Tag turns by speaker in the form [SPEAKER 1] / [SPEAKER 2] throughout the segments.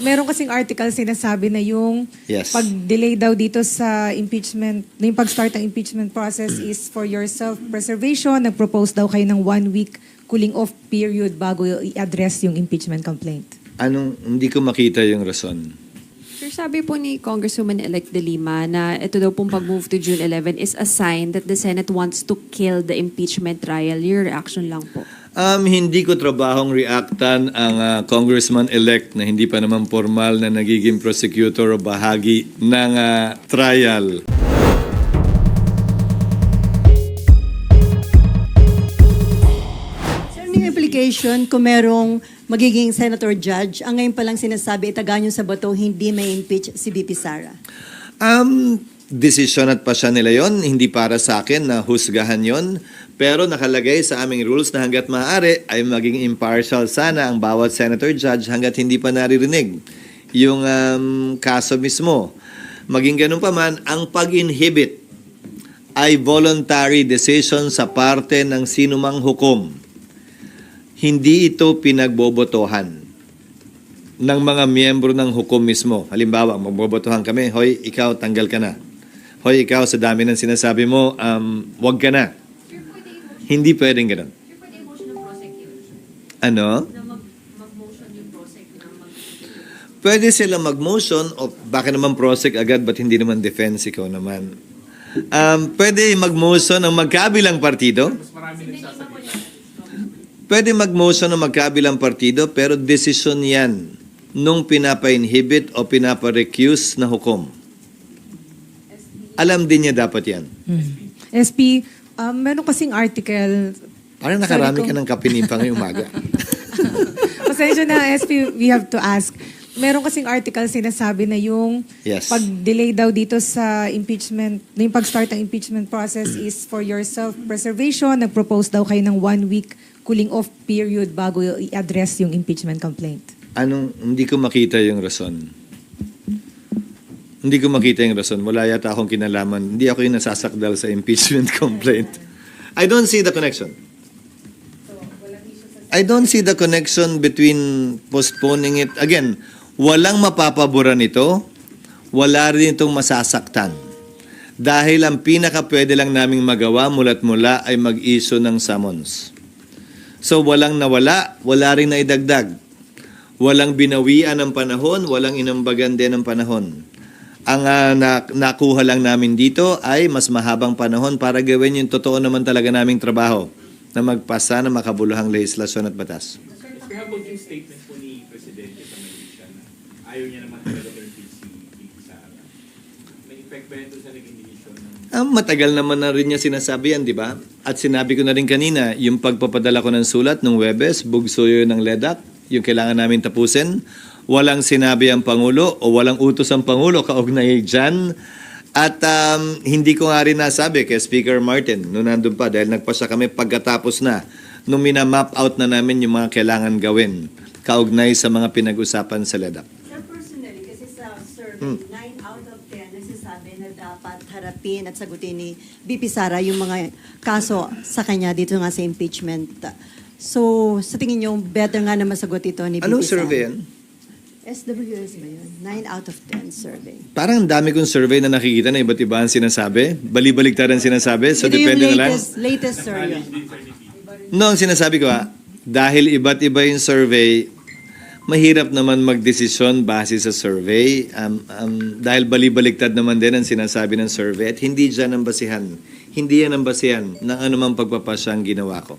[SPEAKER 1] Meron kasing article sinasabi na yung
[SPEAKER 2] Yes.
[SPEAKER 1] pag-delay daw dito sa impeachment, na yung pag-start ng impeachment process is for your self-preservation. Nag-propose daw kayo ng one week cooling off period bago i-address yung impeachment complaint.
[SPEAKER 2] Anong, hindi ko makita yung rason.
[SPEAKER 3] Sir, sabi po ni Congresswoman-elect De Lima na ito daw pong pag-move to June 11 is a sign that the Senate wants to kill the impeachment trial. Your reaction lang po.
[SPEAKER 2] Um, hindi ko trabahong reactan ang ah, congressman-elect na hindi pa naman formal na nagiging prosecutor o bahagi ng ah, trial.
[SPEAKER 4] Sir, may implication kung merong magiging senator judge, ang ngayon palang sinasabi, itaganyo sa bato, hindi may impeach si BP Sara.
[SPEAKER 2] Um, desisyon at pasya nila yon, hindi para sa akin na husgahan yon. Pero nakalagay sa aming rules na hanggat maaari ay maging impartial sana ang bawat senator judge hanggat hindi pa naririnig yung um, kaso mismo. Maging ganun pa man, ang pag-inhibit ay voluntary decision sa parte ng sinumang hukom. Hindi ito pinagbobotohan ng mga miyembro ng hukom mismo. Halimbawa, magbobotohan kami, hoy, ikaw, tanggal ka na. Hoy, ikaw, sa dami ng sinasabi mo, um, wag ka na. Hindi pwedeng ganun. Ano? Pwede sila mag-motion o bakit naman prosec agad ba't hindi naman defense ikaw naman? Um, pwede mag-motion ng magkabilang partido? Pwede mag-motion ng magkabilang partido pero desisyon yan nung pinapa-inhibit o pinapa-recuse na hukom. Alam din niya dapat yan.
[SPEAKER 1] SP, um, meron kasing article,
[SPEAKER 2] Parang nakarami ka ng kapinipa ngayong umaga.
[SPEAKER 1] pasensya na SP, we have to ask. Meron kasing article sinasabi na yung
[SPEAKER 2] Yes.
[SPEAKER 1] pag-delay daw dito sa impeachment, na yung pag-start ng impeachment process is for your self-preservation. Nag-propose daw kayo ng one week cooling off period bago i-address yung impeachment complaint.
[SPEAKER 2] Anong, hindi ko makita yung rason. Hindi ko makita yung rason. Wala yata akong kinalaman. Hindi ako yung nasasakdal sa impeachment complaint. I don't see the connection. I don't see the connection between postponing it. Again, walang mapapabura nito. Wala rin itong masasaktan. Dahil ang pinaka pwede lang naming magawa mula't mula ay mag-issue ng summons. So walang nawala, wala rin naidagdag. Walang binawian ng panahon, walang inambagan din ng panahon. Ang ah, na- nakuha lang namin dito ay mas mahabang panahon para gawin yung totoo naman talaga naming trabaho na magpasa ng makabuluhang legislasyon at batas.
[SPEAKER 5] Kaya po yung statement po ni Presidente sa Malaysia na ayaw niya naman talaga si Vicky Sara. May effect ba doon sa naging ng
[SPEAKER 2] Ah, matagal naman na rin niya sinasabi yan, di ba? At sinabi ko na rin kanina, yung pagpapadala ko ng sulat ng Webes, bugso yun ng LEDAC, yung kailangan namin tapusin. Walang sinabi ang Pangulo o walang utos ang Pangulo kaugnay dyan. At um, hindi ko nga rin nasabi kay Speaker Martin noon nandun pa dahil nagpasya kami pagkatapos na nung minamap out na namin yung mga kailangan gawin kaugnay sa mga pinag-usapan sa LEDAC.
[SPEAKER 4] Sir, personally, kasi sa survey,
[SPEAKER 2] Hmm.
[SPEAKER 4] 9 out of 10 nagsasabi na dapat harapin at sagutin ni BP Sara yung mga kaso sa kanya dito nga sa impeachment. So, sa tingin niyo, better nga na masagot ito ni BP
[SPEAKER 2] Anong
[SPEAKER 4] Sara?
[SPEAKER 2] survey yan?
[SPEAKER 4] SWS ba yun? 9 out of 10 survey.
[SPEAKER 2] Parang ang dami kong survey na nakikita na iba't iba ang sinasabi. Bali-baligtad ang sinasabi. So,
[SPEAKER 4] Ito
[SPEAKER 2] depende
[SPEAKER 4] yung
[SPEAKER 2] na lang.
[SPEAKER 4] latest, latest survey.
[SPEAKER 2] No, ang sinasabi ko ha, dahil iba't iba yung survey, mahirap naman magdesisyon base sa survey. Um, um, dahil bali-baligtad naman din ang sinasabi ng survey at hindi dyan ang basihan. Hindi yan ang basihan ng anumang pagpapasya ang ginawa ko.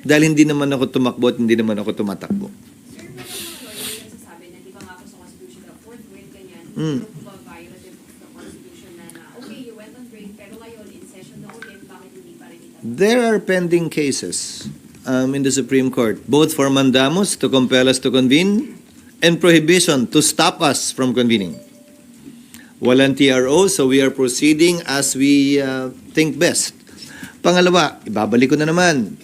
[SPEAKER 2] Dahil hindi naman ako tumakbo at hindi naman ako tumatakbo.
[SPEAKER 3] Sir, may mga lawyer na nagsasabi na di ba nga po sa Constitution na fourth grade ganyan,
[SPEAKER 2] Mm.
[SPEAKER 3] ba violative of the Constitution na okay, you went on break, pero ngayon, in session na ulit, bakit hindi pa rin?
[SPEAKER 2] There are pending cases um, in the Supreme Court, both for mandamus to compel us to convene and prohibition to stop us from convening. Walang TRO, so we are proceeding as we uh, think best. Pangalawa, ibabalik ko na naman,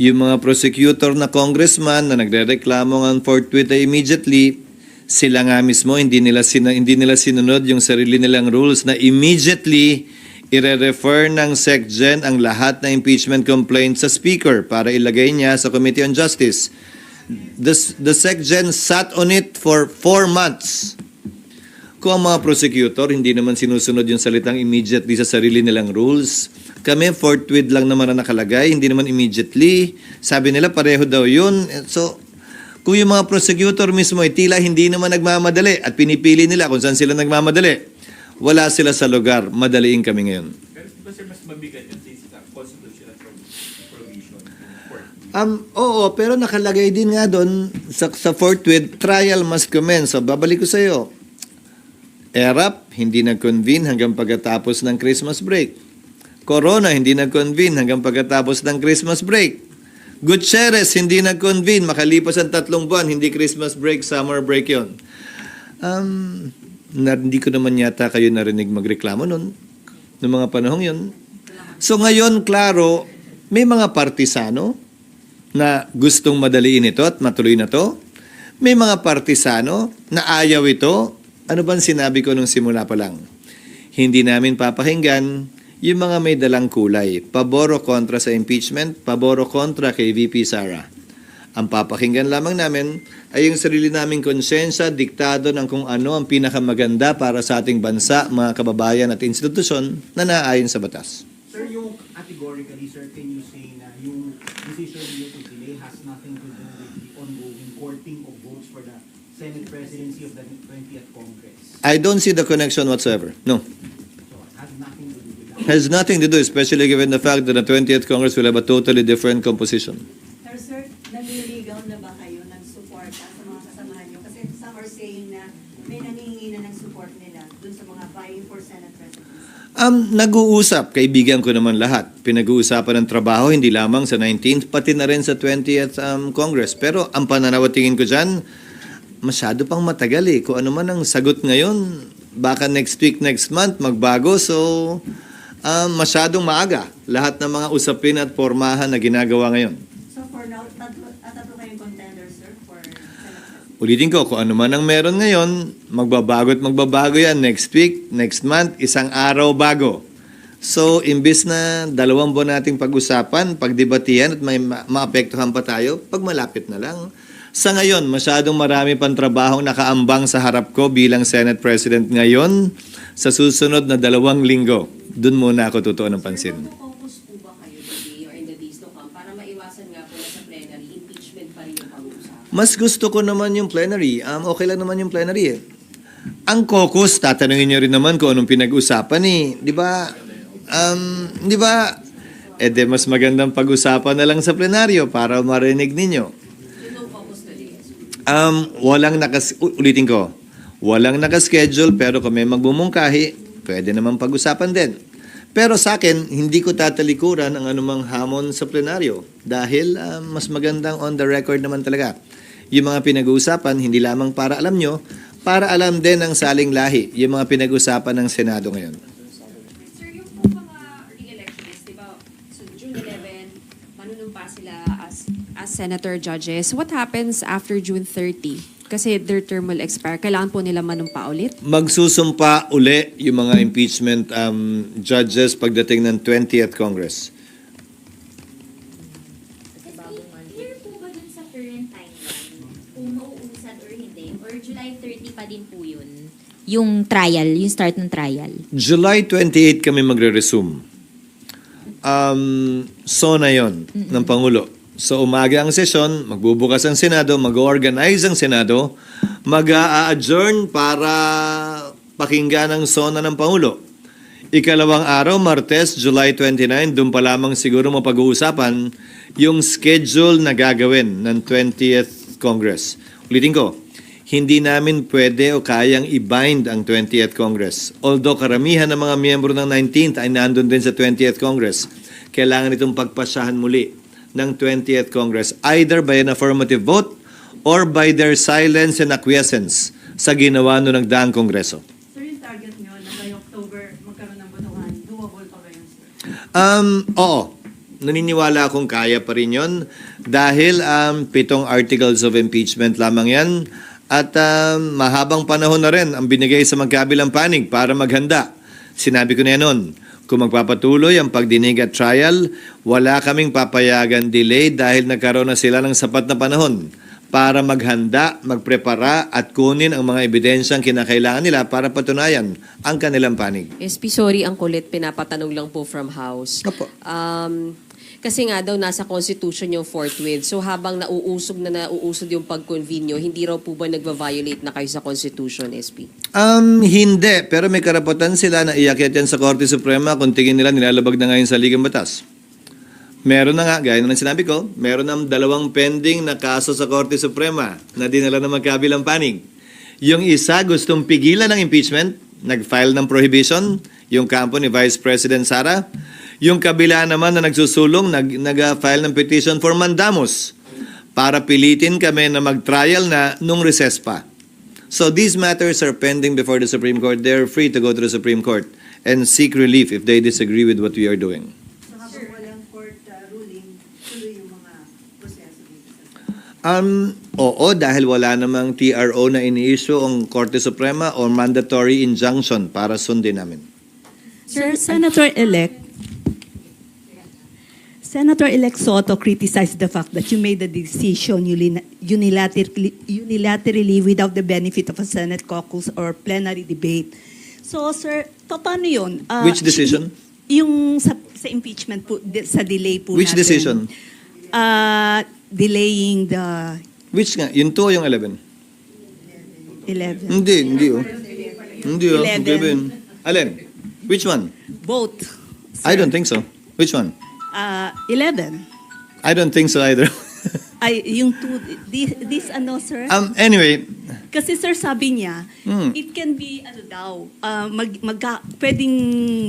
[SPEAKER 2] yung mga prosecutor na congressman na nagrereklamo ng forthwith immediately, sila nga mismo, hindi nila, sina, hindi nila sinunod yung sarili nilang rules na immediately ire-refer ng SecGen ang lahat na impeachment complaints sa Speaker para ilagay niya sa Committee on Justice. The, the SecGen sat on it for four months. Kung ang mga prosecutor hindi naman sinusunod yung salitang immediately sa sarili nilang rules, kami forthwith lang naman na nakalagay, hindi naman immediately. Sabi nila pareho daw yun. So, kung yung mga prosecutor mismo ay tila hindi naman nagmamadali at pinipili nila kung saan sila nagmamadali, wala sila sa lugar, madaliin kami ngayon.
[SPEAKER 5] Pero sir, mas mabigat yun since it's a constitutional pro- provision?
[SPEAKER 2] Um, oo, pero nakalagay din nga doon sa, sa forthwith, trial must commence. So, babalik ko sa iyo. ERAP, hindi nag-convene hanggang pagkatapos ng Christmas break. Corona, hindi nag-convene hanggang pagkatapos ng Christmas break. Gutierrez, hindi nag-convene. Makalipas ang tatlong buwan, hindi Christmas break, summer break yon. Um, na, hindi ko naman yata kayo narinig magreklamo noon, noong mga panahong yon. So ngayon, klaro, may mga partisano na gustong madaliin ito at matuloy na to. May mga partisano na ayaw ito. Ano bang sinabi ko nung simula pa lang? Hindi namin papakinggan yung mga may dalang kulay. Paboro kontra sa impeachment, paboro kontra kay VP Sara. Ang papakinggan lamang namin ay yung sarili naming konsensya, diktado ng kung ano ang pinakamaganda para sa ating bansa, mga kababayan at institusyon na naayon sa batas.
[SPEAKER 6] Sir, yung categorically, sir, can you say na yung decision niyo to delay has nothing to do with the ongoing courting of votes for the Senate presidency of the 20th Congress?
[SPEAKER 2] I don't see the connection whatsoever. No.
[SPEAKER 6] So, it has nothing to do with that.
[SPEAKER 2] Has nothing to do, especially given the fact that the 20th Congress will have a totally different composition.
[SPEAKER 4] Sir, naniligaw na ba kayo ng support sa mga kasamahan nyo? Kasi some are saying na may nangihingi na ng support nila dun sa mga vying for Senate presidency.
[SPEAKER 2] Um, nag-uusap, kaibigan ko naman lahat. Pinag-uusapan ng trabaho, hindi lamang sa 19th, pati na rin sa 20th um, Congress. Pero ang pananaw tingin ko dyan, masyado pang matagal eh. Kung ano man ang sagot ngayon, baka next week, next month, magbago. So, um, masyadong maaga. Lahat ng mga usapin at pormahan na ginagawa ngayon.
[SPEAKER 4] So for now, tatlo, ah, tatlo kayong contenders, sir, for.
[SPEAKER 2] Ulitin ko, kung ano man ang meron ngayon, magbabago at magbabago yan next week, next month, isang araw bago. So, imbis na dalawang buwan nating pag-usapan, pagdebatihan at may ma- maapektuhan pa tayo, pag malapit na lang. Sa ngayon, masyadong marami pang trabahong nakaambang sa harap ko bilang Senate President ngayon sa susunod na dalawang linggo. Doon muna ako totoo ng pansin.
[SPEAKER 7] Sir?
[SPEAKER 2] Mas gusto ko naman yung plenary. Um, okay lang naman yung plenary eh. Ang caucus, tatanungin nyo rin naman kung anong pinag-usapan eh. Di ba? Um, di ba? Eh de, mas magandang pag-usapan na lang sa plenaryo para marinig ninyo.
[SPEAKER 7] Yun ang focus today.
[SPEAKER 2] Um, walang nakas... Ulitin ko. Walang nakaschedule pero kung may magbumungkahi, pwede naman pag-usapan din. Pero sa akin, hindi ko tatalikuran ang anumang hamon sa plenaryo dahil um, mas magandang on the record naman talaga. Yung mga pinag-uusapan, hindi lamang para alam nyo, para alam din ng saling lahi, yung mga pinag-usapan ng Senado ngayon.
[SPEAKER 3] Sir, yung po mga re-electionists, di ba, so June 11, manunumpa sila as, as senator judges. What happens after June 30? Kasi their term will expire. Kailangan po nila manumpa ulit?
[SPEAKER 2] Magsusumpa uli yung mga impeachment um, judges pagdating ng 20th Congress.
[SPEAKER 8] Kasi clear po ba dun sa current timeline kung mauusad or hindi? Or July 30 pa din po yun? Yung trial, yung start ng trial.
[SPEAKER 2] July 28 kami magre-resume. Um, so na yon ng Pangulo. So umaga ang sesyon, magbubukas ang Senado, mag-organize ang Senado, mag-a-adjourn para pakinggan ang sona ng Pangulo. Ikalawang araw, Martes, July 29, doon pa lamang siguro mapag-uusapan yung schedule na gagawin ng 20th Congress. Ulitin ko, hindi namin pwede o kayang i-bind ang 20th Congress. Although karamihan ng mga miyembro ng 19th ay nandun din sa 20th Congress, kailangan itong pagpasyahan muli ng 20th Congress either by an affirmative vote or by their silence and acquiescence sa ginawa no nagdaang Kongreso.
[SPEAKER 4] Sir, yung target nyo na by October magkaroon ng botohan, doable pa ba yun, sir?
[SPEAKER 2] Um, oo. Naniniwala akong kaya pa rin yun dahil um, pitong articles of impeachment lamang yan at um, mahabang panahon na rin ang binigay sa magkabilang panig para maghanda. Sinabi ko na yan noon, kung magpapatuloy ang pagdinig at trial, wala kaming papayagan delay dahil nagkaroon na sila ng sapat na panahon para maghanda, magprepara at kunin ang mga ebidensyang kinakailangan nila para patunayan ang kanilang panig.
[SPEAKER 7] SP, sorry, ang kulit. Pinapatanong lang po from House.
[SPEAKER 2] Opo.
[SPEAKER 7] Um, kasi nga daw nasa Constitution yung forthwith. So habang nauusog na nauusog yung pag-convene hindi raw po ba nagva-violate na kayo sa Constitution, SP?
[SPEAKER 2] Um, hindi. Pero may karapatan sila na iakyat yan sa Korte Suprema kung tingin nila nilalabag na ngayon sa Ligang Batas. Meron na nga, gaya na sinabi ko, meron ng dalawang pending na kaso sa Korte Suprema na dinala ng magkabilang panig. Yung isa gustong pigilan ng impeachment, nag-file ng prohibition, yung kampo ni Vice President Sara. Yung kabila naman na nagsusulong, nag, nag-file ng petition for mandamus para pilitin kami na mag-trial na nung recess pa. So these matters are pending before the Supreme Court. They're free to go to the Supreme Court and seek relief if they disagree with what we are doing.
[SPEAKER 4] So habang walang court uh, ruling, tuloy yung mga proseso
[SPEAKER 2] Um, oo, dahil wala namang TRO na ini-issue ang Korte Suprema or mandatory injunction para sundin namin.
[SPEAKER 9] Sir, Senator-elect, Senator-elect Soto criticized the fact that you made the decision uni- unilaterally, unilaterally without the benefit of a Senate caucus or plenary debate. So, sir, pa- paano yun? Ah,
[SPEAKER 2] Which decision?
[SPEAKER 9] Yung sa, sa impeachment po, di- sa delay po
[SPEAKER 2] Which
[SPEAKER 9] natin.
[SPEAKER 2] decision?
[SPEAKER 9] Ah, delaying the
[SPEAKER 2] Which nga? Yung 2 o yung 11?
[SPEAKER 9] 11.
[SPEAKER 2] Hindi, hindi oh. Hindi oh.
[SPEAKER 9] 11.
[SPEAKER 2] 11. Alin? Which one?
[SPEAKER 9] Both.
[SPEAKER 2] I don't think so. Which one?
[SPEAKER 9] Ah, 11.
[SPEAKER 2] I don't think so either.
[SPEAKER 9] Ay, yung two, this, this ano, sir?
[SPEAKER 2] um, anyway,
[SPEAKER 9] Kasi sir, sabi niya,
[SPEAKER 2] Hmm.
[SPEAKER 9] it can be, ano daw, ah, mag, magka, pwedeng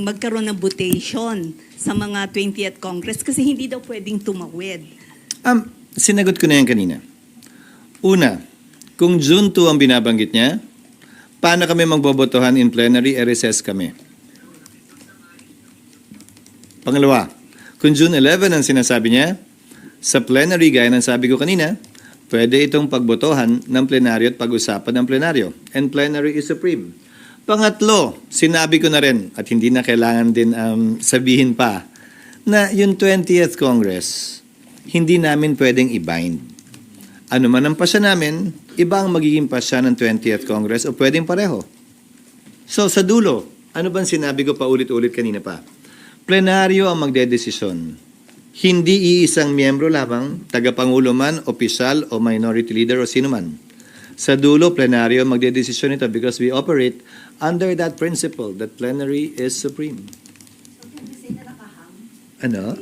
[SPEAKER 9] magkaroon ng votation sa mga 20th Congress kasi hindi daw pwedeng tumawid.
[SPEAKER 2] Um, sinagot ko na yan kanina. Una, kung June 2 ang binabanggit niya, paano kami magbobotohan in plenary, e-recess kami. Pangalawa, kung June 11 ang sinasabi niya, sa plenary, gaya ng sabi ko kanina, pwede itong pagbotohan ng plenaryo at pag-usapan ng plenaryo. And plenary is supreme. Pangatlo, sinabi ko na rin, at hindi na kailangan din um, sabihin pa, na yung 20th Congress, hindi namin pwedeng i-bind. Ano man ang pasya namin, iba ang magiging pasya ng 20th Congress o pwedeng pareho. So sa dulo, ano bang sinabi ko pa ulit-ulit kanina pa? Plenaryo ang magdedesisyon. Hindi iisang miyembro lamang, tagapangulo man, opisyal o minority leader o sino man. Sa dulo, plenaryo ang magdedesisyon ito because we operate under that principle that plenary is supreme. Ano?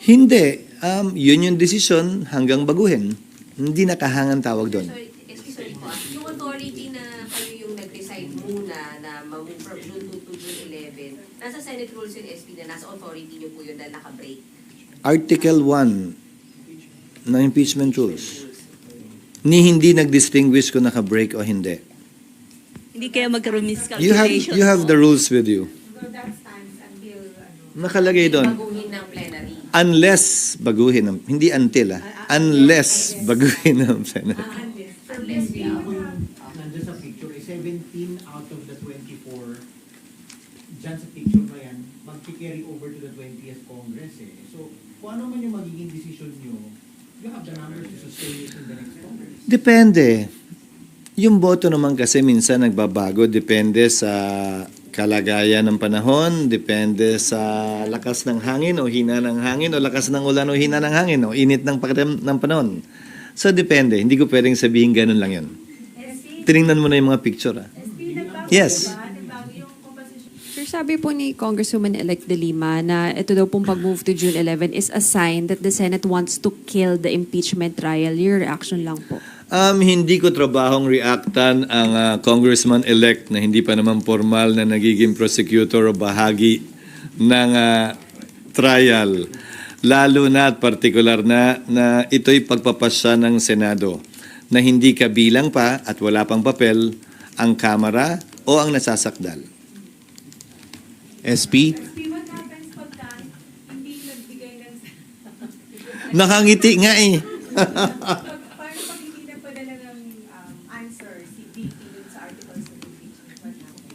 [SPEAKER 2] Hindi. Um, yun yung desisyon hanggang baguhin. Hindi nakahangang tawag doon.
[SPEAKER 7] Sorry po. ah. Yung authority na kayo yung nag-decide muna na mag-move from June 2 to June 11, Senate rules yung SP na nasa authority niyo po yun dahil naka-break.
[SPEAKER 2] Article 1 ng impeachment rules. Ni hindi nag-distinguish kung naka-break o hindi.
[SPEAKER 9] Hindi kaya magkaroon miscalculation.
[SPEAKER 2] You have, you have the rules with you.
[SPEAKER 1] Ano,
[SPEAKER 2] Nakalagay doon.
[SPEAKER 7] Baguhin ng plenary.
[SPEAKER 2] Unless baguhin ng, hindi until ah. Unless baguhin ng Senate.
[SPEAKER 7] Unless we
[SPEAKER 6] Nandiyan sa picture, eh, 17 out of the 24, dyan sa picture na yan, mag-carry over to the 20th Congress eh. So, kung ano man yung magiging decision nyo, you have the numbers to sustain it in the next Congress.
[SPEAKER 2] Depende. Yung boto naman kasi minsan nagbabago. Depende sa kalagayan ng panahon, depende sa lakas ng hangin o hina ng hangin o lakas ng ulan o hina ng hangin o init ng, pakiram, ng panahon. So depende. Hindi ko pwedeng sabihin ganun lang yun. Tiningnan mo na yung mga picture. Ah. Yes.
[SPEAKER 3] Sabi po ni Congresswoman-elect De Lima na ito daw pong pag-move to June 11 is a sign that the Senate wants to kill the impeachment trial. Your reaction lang po.
[SPEAKER 2] Um, hindi ko trabahong reactan ang ah, congressman-elect na hindi pa naman formal na nagiging prosecutor o bahagi ng ah, trial. Lalo na at partikular na na ito'y pagpapasya ng Senado na hindi kabilang pa at wala pang papel ang Kamara o ang nasasakdal.
[SPEAKER 10] SP,
[SPEAKER 2] Nakangiti nga eh.
[SPEAKER 1] um?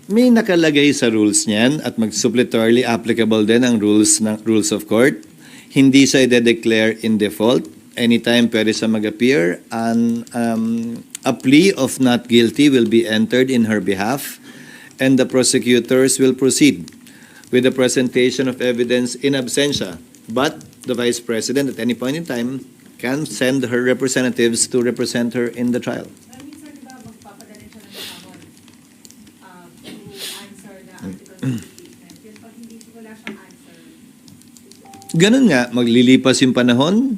[SPEAKER 2] May nakalagay sa rules niyan at mag-suppletorily applicable din ang rules ng rules of court. Hindi siya i-declare in default anytime pwede siya mag-appear. And um, a plea of not guilty will be entered in her behalf and the prosecutors will proceed with the presentation of evidence in absentia. But the Vice President at any point in time can send her representatives to represent her in the trial.
[SPEAKER 1] Um, answer,
[SPEAKER 2] Ganun nga, maglilipas yung panahon,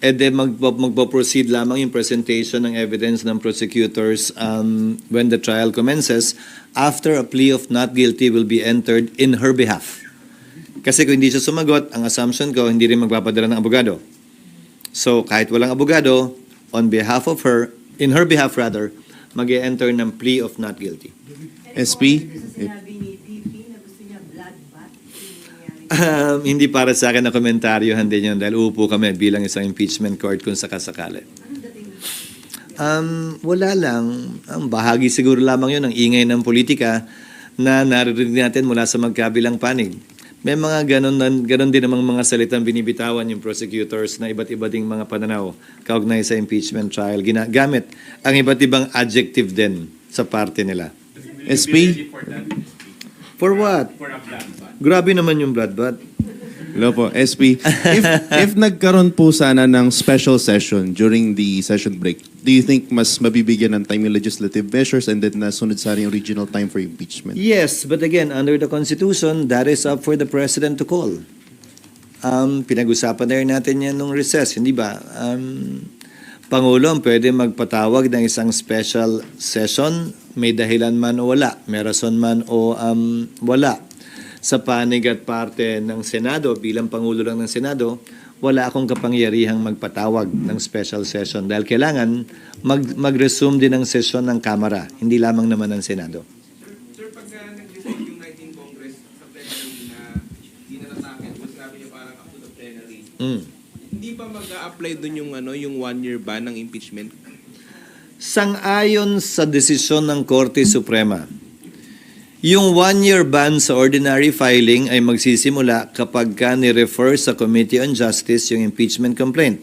[SPEAKER 2] and then mag, magpo-proceed lamang yung presentation ng evidence ng prosecutors um, when the trial commences after a plea of not guilty will be entered in her behalf. Kasi kung hindi siya sumagot, ang assumption ko, hindi rin magpapadala ng abogado. So, kahit walang abogado, on behalf of her, in her behalf rather, mag enter ng plea of not guilty.
[SPEAKER 10] SP?
[SPEAKER 4] Sa sinabi ni VP na gusto niya bloodbath, yung nangyari.
[SPEAKER 2] Um, hindi para sa akin na komentaryohan din yun dahil upo kami bilang isang impeachment court kung sakasakali. Um, wala lang. Ang bahagi siguro lamang yun ng ingay ng politika na naririnig natin mula sa magkabilang panig. May mga ganon, ganon din namang mga salitang binibitawan yung prosecutors na iba't iba ding mga pananaw kaugnay sa impeachment trial. Ginagamit ang iba't ibang adjective din sa parte nila.
[SPEAKER 10] SP?
[SPEAKER 5] for
[SPEAKER 2] what?
[SPEAKER 5] For a bloodbath.
[SPEAKER 2] Grabe naman yung bloodbath.
[SPEAKER 10] Hello po, SP. If, if nagkaroon po sana ng special session during the session break, do you think mas mabibigyan ng time yung legislative measures and then nasunod sana yung regional time for impeachment?
[SPEAKER 2] Yes, but again, under the Constitution, that is up for the President to call. Um, pinag-usapan na rin natin yan nung recess, hindi ba? Um, Pangulo ang pwede magpatawag ng isang special session, may dahilan man o wala, may rason man o um, wala. Sa panig at parte ng Senado, bilang Pangulo lang ng Senado, wala akong kapangyarihang magpatawag ng special session dahil kailangan mag, mag-resume din ang session ng Kamara, hindi lamang naman ng Senado.
[SPEAKER 5] Sir, pag uh, nag-decide yung 19 Congress sa plenary na hindi na natakit, mas sabi niyo parang up to the plenary,
[SPEAKER 2] Mm.
[SPEAKER 5] hindi ba mag-a-apply dun yung, ano, yung one-year ban ng impeachment?
[SPEAKER 2] Sang-ayon sa desisyon ng Korte Suprema, yung one-year ban sa ordinary filing ay magsisimula kapag ka ni-refer sa Committee on Justice yung impeachment complaint.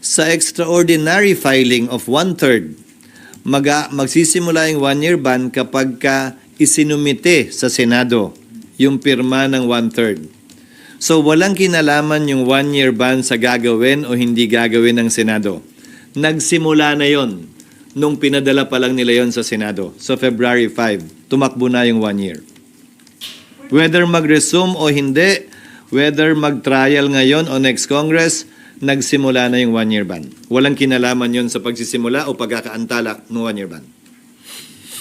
[SPEAKER 2] Sa extraordinary filing of one-third, maga, magsisimula yung one-year ban kapag ka isinumite sa Senado yung pirma ng one-third. So walang kinalaman yung one-year ban sa gagawin o hindi gagawin ng Senado. Nagsimula na yon nung pinadala pa lang nila yon sa Senado. So February 5, tumakbo na yung one year. Whether mag-resume o hindi, whether mag-trial ngayon o next Congress, nagsimula na yung one-year ban. Walang kinalaman yon sa pagsisimula o pagkakaantala ng one-year ban.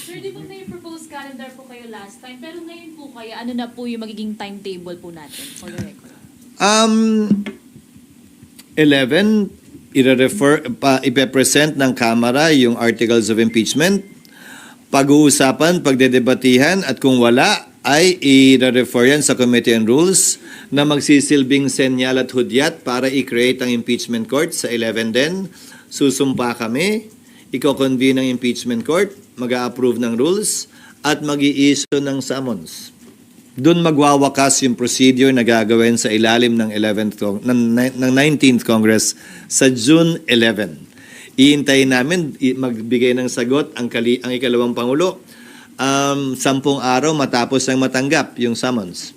[SPEAKER 11] Sir, di ba may proposed calendar po kayo last time? Pero ngayon po kaya, ano na po yung magiging timetable po natin for the record?
[SPEAKER 2] Um, 11, i-refer, pa, ipepresent ng Kamara yung articles of impeachment. Pag-uusapan, pagdedebatihan, at kung wala, ay i-refer yan sa Committee on Rules na magsisilbing senyal at hudyat para i-create ang impeachment court sa 11 din. Susumpa kami, iko-convene ang impeachment court, mag-a-approve ng rules, at mag issue ng summons doon magwawakas yung procedure na gagawin sa ilalim ng 11th Cong- ng, ni- ng 19th Congress sa June 11. Iintayin namin magbigay ng sagot ang kali ang ikalawang pangulo um, sampung araw matapos ang matanggap yung summons.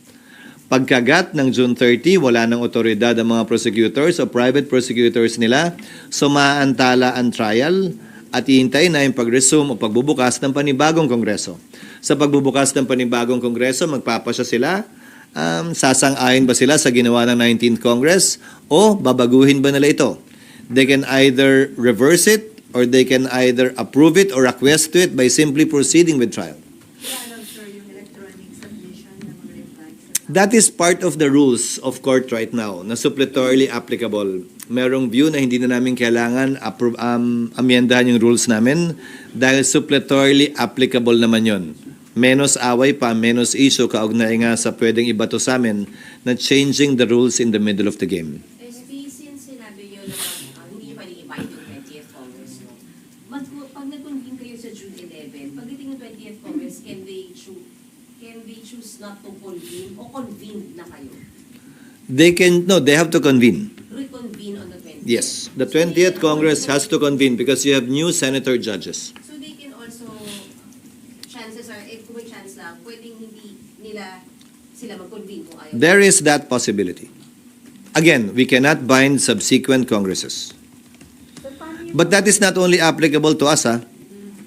[SPEAKER 2] Pagkagat ng June 30, wala ng otoridad ang mga prosecutors o private prosecutors nila, so maaantala ang trial at iintay na yung pag-resume o pagbubukas ng panibagong kongreso. Sa pagbubukas ng panibagong kongreso, magpapasya sila, um, sasang-ayon ba sila sa ginawa ng 19th Congress o babaguhin ba nila ito? They can either reverse it or they can either approve it or acquiesce to it by simply proceeding with trial. That is part of the rules of court right now na suppletorily applicable. Merong view na hindi na namin kailangan appro- um, amyendahan yung rules namin dahil suppletorily applicable naman yon. Menos away pa, menos issue kaugnay nga sa pwedeng ibato sa amin na changing the rules in the middle of the game.
[SPEAKER 7] SP, since sinabi nyo na uh, hindi nyo pwedeng invite yung 20th Congress, no? Mag, pag nag-convene kayo sa June 11, pagdating ng 20th Congress, can they choose can they choose not to convene o convene na kayo?
[SPEAKER 2] They can, no, they have to convene.
[SPEAKER 7] Reconvene on the 20th
[SPEAKER 2] Yes, the 20th Congress has to convene because you have new senator judges.
[SPEAKER 7] So they can also, chances are, if may chance lang, pwedeng hindi nila sila mag-convene kung ayaw.
[SPEAKER 2] There is that possibility. Again, we cannot bind subsequent Congresses. But that is not only applicable to us, ah.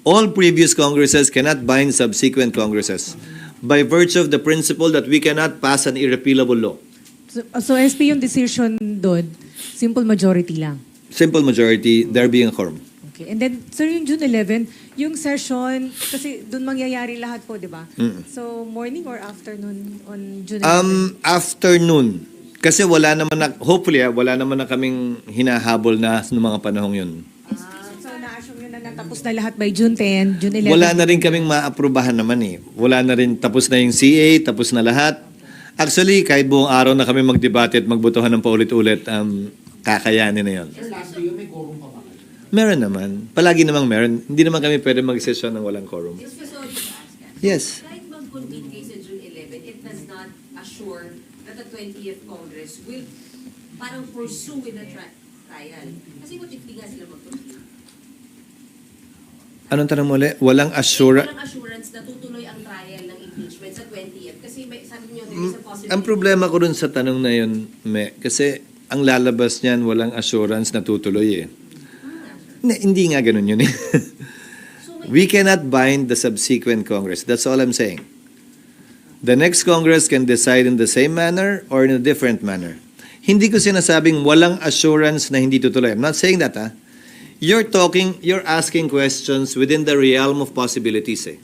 [SPEAKER 2] All previous Congresses cannot bind subsequent Congresses by virtue of the principle that we cannot pass an irrepealable law.
[SPEAKER 1] So, so SP yung decision doon, simple majority lang.
[SPEAKER 2] Simple majority, there being a quorum.
[SPEAKER 1] Okay. And then, sir, yung June 11, yung session, kasi doon mangyayari lahat po, di ba?
[SPEAKER 2] Mm.
[SPEAKER 1] So, morning or afternoon on June 11?
[SPEAKER 2] Um, afternoon. Kasi wala naman na, hopefully, ah, wala naman na kaming hinahabol na ng mga panahong yun.
[SPEAKER 1] so, na-assume nyo na natapos na lahat by June 10, June 11?
[SPEAKER 2] Wala na rin kaming maaprubahan naman eh. Wala na rin, tapos na yung CA, tapos na lahat. Actually, kahit buong araw na kami magdebate at magbotohan ng paulit-ulit, um, kakayanin na yun.
[SPEAKER 6] Sir, last year may quorum pa ba kayo?
[SPEAKER 2] Meron naman. Palagi namang meron. Hindi naman kami pwede mag-session ng walang quorum.
[SPEAKER 7] Yes, so just ask ka.
[SPEAKER 2] Yes.
[SPEAKER 7] Kahit mag-convene kayo sa June 11, it does not assure that the 20th Congress will parang pursue with the tri- trial. Kasi what if di nga sila mag-convene?
[SPEAKER 2] Anong tanong mo ulit? Walang assura.
[SPEAKER 7] Walang assurance na tutuloy ang trial ng impeachment sa 20th. Kasi may, sabi niyo, there
[SPEAKER 2] Mm,
[SPEAKER 7] is a possibility.
[SPEAKER 2] Ang problema ko dun sa tanong na yun, Me, kasi ang lalabas niyan, walang assurance na tutuloy eh. Hindi, hindi nga ganun yun eh. We cannot bind the subsequent Congress. That's all I'm saying. The next Congress can decide in the same manner or in a different manner. Hindi ko sinasabing walang assurance na hindi tutuloy. I'm not saying that, ah. You're talking, you're asking questions within the realm of possibilities, eh.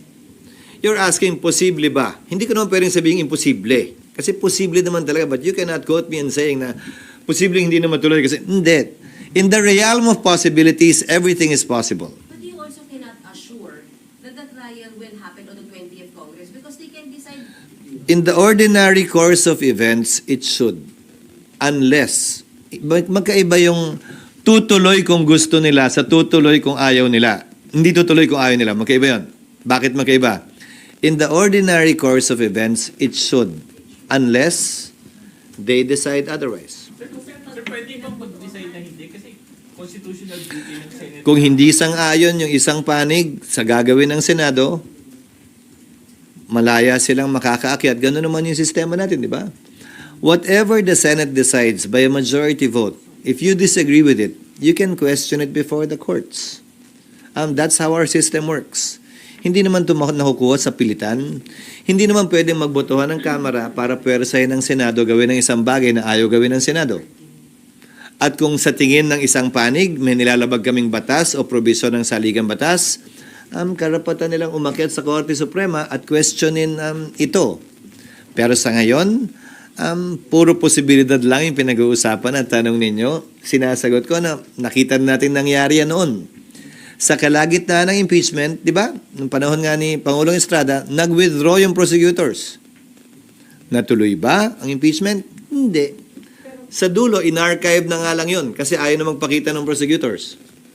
[SPEAKER 2] You're asking, posible ba? Hindi ko naman pwedeng sabihin imposible. Kasi posible naman talaga, but you cannot quote me and saying na posible hindi na matuloy kasi hindi. In the realm of possibilities, everything is possible.
[SPEAKER 7] But you also cannot assure that the trial will happen on the 20th Congress because they can decide
[SPEAKER 2] In the ordinary course of events, it should. Unless, mag- magkaiba yung tutuloy kung gusto nila sa tutuloy kung ayaw nila. Hindi tutuloy kung ayaw nila. Magkaiba yun. Bakit magkaiba? In the ordinary course of events, it should. Unless they decide otherwise.
[SPEAKER 5] Pwede bang mag-decide na hindi? Kasi constitutional duty ng Senate.
[SPEAKER 2] Kung hindi sang-ayon yung isang panig sa gagawin ng Senado, malaya silang makakaakyat. Ganun naman yung sistema natin, di ba? Whatever the Senate decides by a majority vote, if you disagree with it, you can question it before the courts. Um, that's how our system works. Hindi naman ito nakukuha sa pilitan. Hindi naman pwedeng magbotohan ng Kamara para pwersahin ng Senado gawin ng isang bagay na ayaw gawin ng Senado. At kung sa tingin ng isang panig, may nilalabag kaming batas o probisyon ng saligang batas, um, karapatan nilang umakyat sa Korte Suprema at questionin um, ito. Pero sa ngayon, um, puro posibilidad lang yung pinag-uusapan at tanong ninyo. Sinasagot ko na nakita natin nangyari yan noon. Sa kalagitnaan ng impeachment, di ba? Nung panahon nga ni Pangulong Estrada, nag-withdraw yung prosecutors. Natuloy ba ang impeachment? Hindi. Sa dulo, in-archive na nga lang yun kasi ayaw na magpakita ng prosecutors.